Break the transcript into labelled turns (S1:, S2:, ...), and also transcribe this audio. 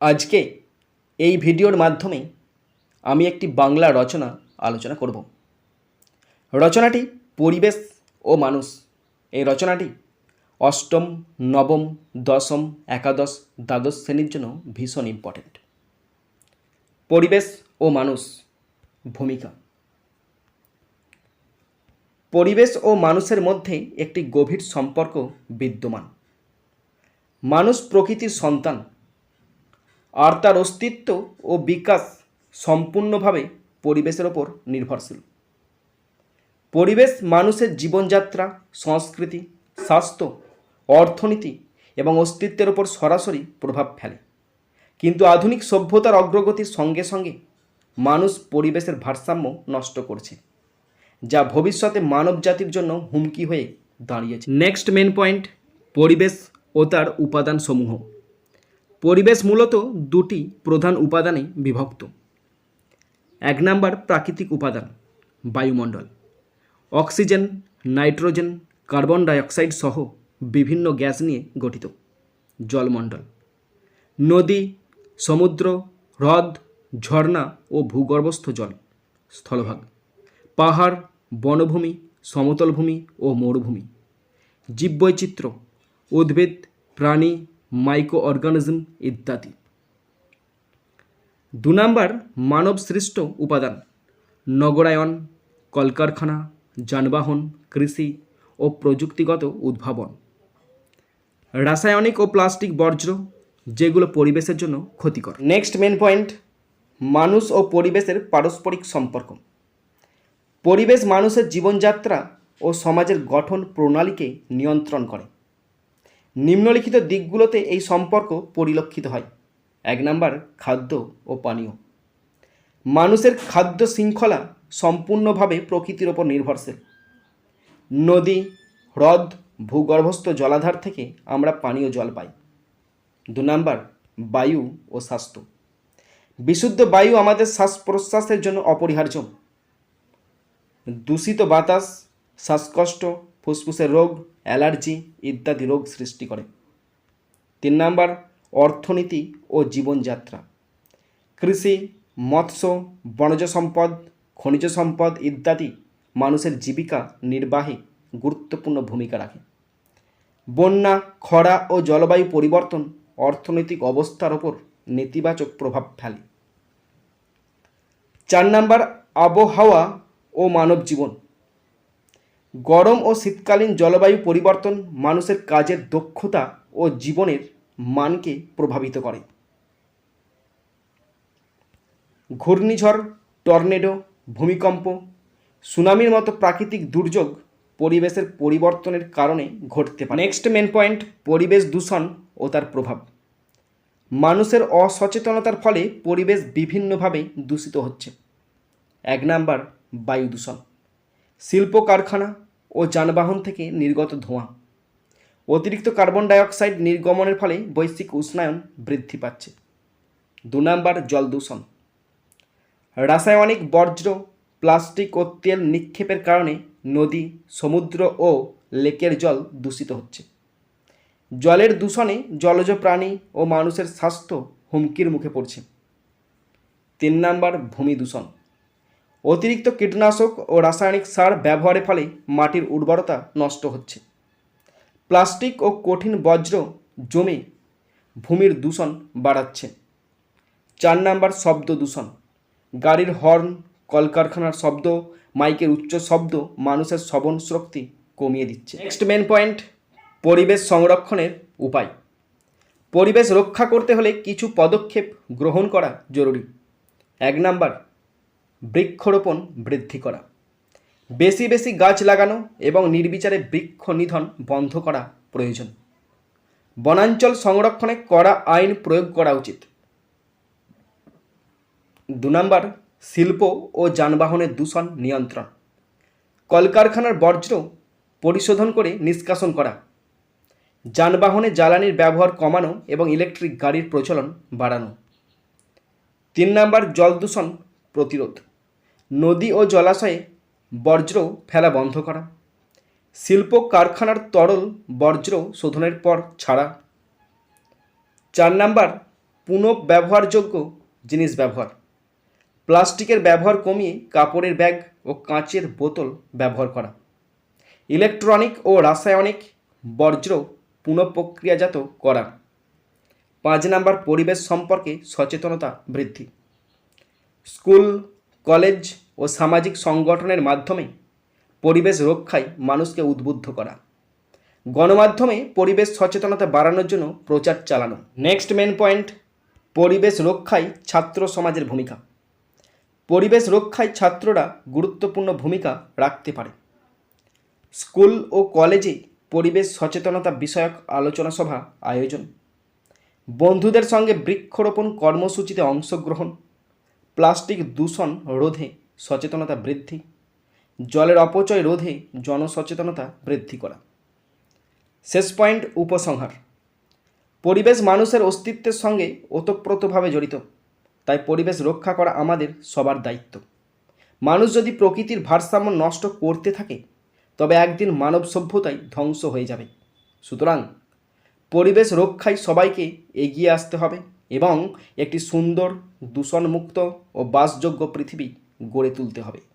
S1: আজকে এই ভিডিওর মাধ্যমে আমি একটি বাংলা রচনা আলোচনা করব। রচনাটি পরিবেশ ও মানুষ। এই রচনাটি অষ্টম, নবম, দশম, একাদশ, দ্বাদশ শ্রেণির জন্য ভীষণ ইম্পর্ট্যান্ট পরিবেশ ও মানুষ ভূমিকা। পরিবেশ ও মানুষের মধ্যে একটি গভীর সম্পর্ক বিদ্যমান। মানুষ প্রকৃতির সন্তান। আর তার অস্তিত্ব ও বিকাশ সম্পূর্ণভাবে পরিবেশের ওপর নির্ভরশীল। পরিবেশ, মানুষের জীবনযাত্রা, সংস্কৃতি, স্বাস্থ্য, অর্থনীতি এবং অস্তিত্বের ওপর সরাসরি প্রভাব ফেলে। কিন্তু আধুনিক সভ্যতার অগ্রগতির সঙ্গে সঙ্গে মানুষ পরিবেশের ভারসাম্য নষ্ট করছে, যা ভবিষ্যতে মানব জাতির জন্য হুমকি হয়ে দাঁড়িয়েছে। নেক্সট মেন পয়েন্ট পরিবেশ ও তার উপাদানসমূহ। পরিবেশ মূলত দুটি প্রধান উপাদানে বিভক্ত। এক নাম্বার প্রাকৃতিক উপাদান, বায়ুমণ্ডল। অক্সিজেন, নাইট্রোজেন, কার্বন ডাইঅক্সাইড সহ বিভিন্ন গ্যাস নিয়ে গঠিত জলমণ্ডল। নদী, সমুদ্র, হ্রদ, ঝর্ণা ও ভূগর্ভস্থ জল, স্থলভাগ। পাহাড়, বনভূমি সমতল ভূমি ও মরুভূমি। জীববৈচিত্র্য, উদ্ভিদ, প্রাণী মাইক্রো অর্গানিজম ইত্যাদি। দু নাম্বার মানব সৃষ্ট উপাদান। নগরায়ন, কলকারখানা, যানবাহন, কৃষি ও প্রযুক্তিগত উদ্ভাবন। রাসায়নিক ও প্লাস্টিক বর্জ্য, যেগুলো পরিবেশের জন্য ক্ষতিকর। নেক্সট মেন পয়েন্ট মানুষ ও পরিবেশের পারস্পরিক সম্পর্ক। পরিবেশ মানুষের জীবনযাত্রা ও সমাজের গঠন প্রণালীকে নিয়ন্ত্রণ করে। নিম্নলিখিত দিকগুলোতে এই সম্পর্ক পরিলক্ষিত হয়। এক নাম্বার, খাদ্য ও পানীয়। মানুষের খাদ্য শৃঙ্খলা সম্পূর্ণভাবে প্রকৃতির ওপর নির্ভরশীল। নদী, হ্রদ, ভূগর্ভস্থ জলাধার থেকে আমরা পানীয় জল পাই। দু নাম্বার, বায়ু ও স্বাস্থ্য। বিশুদ্ধ বায়ু আমাদের শ্বাস প্রশ্বাসের জন্য অপরিহার্য। দূষিত বাতাস, শ্বাসকষ্ট ফুসফুসের রোগ, অ্যালার্জি ইত্যাদি রোগ সৃষ্টি করে। তিন নাম্বার, অর্থনীতি ও জীবনযাত্রা। কৃষি, মৎস্য, বনজ সম্পদ, খনিজ সম্পদ ইত্যাদি মানুষের জীবিকা নির্বাহী গুরুত্বপূর্ণ ভূমিকা রাখে। বন্যা, খরা ও জলবায়ু পরিবর্তন অর্থনৈতিক অবস্থার ওপর নেতিবাচক প্রভাব ফেলে। চার নাম্বার, আবহাওয়া ও মানব জীবন গরম ও শীতকালীন জলবায়ু পরিবর্তন মানুষের কাজের দক্ষতা ও জীবনের মানকে প্রভাবিত করে। ঘূর্ণিঝড়, টর্নেডো, ভূমিকম্প, সুনামির মতো প্রাকৃতিক দুর্যোগ পরিবেশের পরিবর্তনের কারণে ঘটতে পারে। নেক্সট মেন পয়েন্ট পরিবেশ দূষণ ও তার প্রভাব। মানুষের অসচেতনতার ফলে পরিবেশ বিভিন্নভাবে দূষিত হচ্ছে। এক নাম্বার, বায়ু দূষণ। শিল্প কারখানা ও যানবাহন থেকে নির্গত ধোঁয়া। অতিরিক্ত কার্বন ডাইঅক্সাইড নির্গমনের ফলে বৈশ্বিক উষ্ণায়ন বৃদ্ধি পাচ্ছে। দু নম্বর জল দূষণ। রাসায়নিক বর্জ্য, প্লাস্টিক ও তেল নিক্ষেপের কারণে নদী, সমুদ্র ও লেকের জল দূষিত হচ্ছে। জলের দূষণে জলজ প্রাণী ও মানুষের স্বাস্থ্য হুমকির মুখে পড়ছে। তিন নাম্বার ভূমি দূষণ। অতিরিক্ত কীটনাশক ও রাসায়নিক সার ব্যবহারের ফলে মাটির উর্বরতা নষ্ট হচ্ছে। প্লাস্টিক ও কঠিন বজ্র জমে ভূমির দূষণ বাড়াচ্ছে। চার নাম্বার শব্দ দূষণ। গাড়ির হর্ন, কলকারখানার শব্দ, মাইকের উচ্চ শব্দ মানুষের শ্রবণ শক্তি কমিয়ে দিচ্ছে। নেক্সট মেন পয়েন্ট, পরিবেশ সংরক্ষণের উপায়। পরিবেশ রক্ষা করতে হলে কিছু পদক্ষেপ গ্রহণ করা জরুরি। এক নাম্বার বৃক্ষরোপণ বৃদ্ধি করা। বেশি বেশি গাছ লাগানো এবং নির্বিচারে বৃক্ষ নিধন বন্ধ করা প্রয়োজন। বনাঞ্চল সংরক্ষণে কড়া আইন প্রয়োগ করা উচিত। দু নম্বর, শিল্প ও যানবাহনের দূষণ নিয়ন্ত্রণ। কলকারখানার বর্জ্য পরিশোধন করে নিষ্কাশন করা। যানবাহনে জ্বালানির ব্যবহার কমানো এবং ইলেকট্রিক গাড়ির প্রচলন বাড়ানো। তিন নম্বর, জল দূষণ প্রতিরোধ। নদী ও জলাশয়ে বর্জ্য ফেলা বন্ধ করা। শিল্প কারখানার তরল বর্জ্য শোধনের পর ছাড়া। চার নাম্বার পুনঃব্যবহারযোগ্য জিনিস ব্যবহার। প্লাস্টিকের ব্যবহার কমিয়ে কাপড়ের ব্যাগ ও কাঁচের বোতল ব্যবহার করা। ইলেকট্রনিক ও রাসায়নিক বর্জ্য পুনঃপ্রক্রিয়াজাত করা। পাঁচ নাম্বার, পরিবেশ সম্পর্কে সচেতনতা বৃদ্ধি। স্কুল কলেজ ও সামাজিক সংগঠনের মাধ্যমে পরিবেশ রক্ষায় মানুষকে উদ্বুদ্ধ করা। গণমাধ্যমে পরিবেশ সচেতনতা বাড়ানোর জন্য প্রচার চালানো। নেক্সট মেন পয়েন্ট পরিবেশ রক্ষায় ছাত্র সমাজের ভূমিকা। পরিবেশ রক্ষায় ছাত্ররা গুরুত্বপূর্ণ ভূমিকা রাখতে পারে। স্কুল ও কলেজে পরিবেশ সচেতনতা বিষয়ক আলোচনা সভা আয়োজন। বন্ধুদের সঙ্গে বৃক্ষরোপণ কর্মসূচিতে অংশগ্রহণ। প্লাস্টিক দূষণ রোধে সচেতনতা বৃদ্ধি, জলের অপচয় রোধে জনসচেতনতা বৃদ্ধি করা। শেষ পয়েন্ট, উপসংহার। পরিবেশ মানুষের অস্তিত্বের সঙ্গে ওতপ্রোতভাবে জড়িত, তাই পরিবেশ রক্ষা করা আমাদের সবার দায়িত্ব। মানুষ যদি প্রকৃতির ভারসাম্য নষ্ট করতে থাকে, তবে একদিন মানব সভ্যতাই ধ্বংস হয়ে যাবে। সুতরাং পরিবেশ রক্ষায় সবাইকে এগিয়ে আসতে হবে। এবং একটি সুন্দর দূষণমুক্ত ও বাসযোগ্য পৃথিবী গড়ে তুলতে হবে।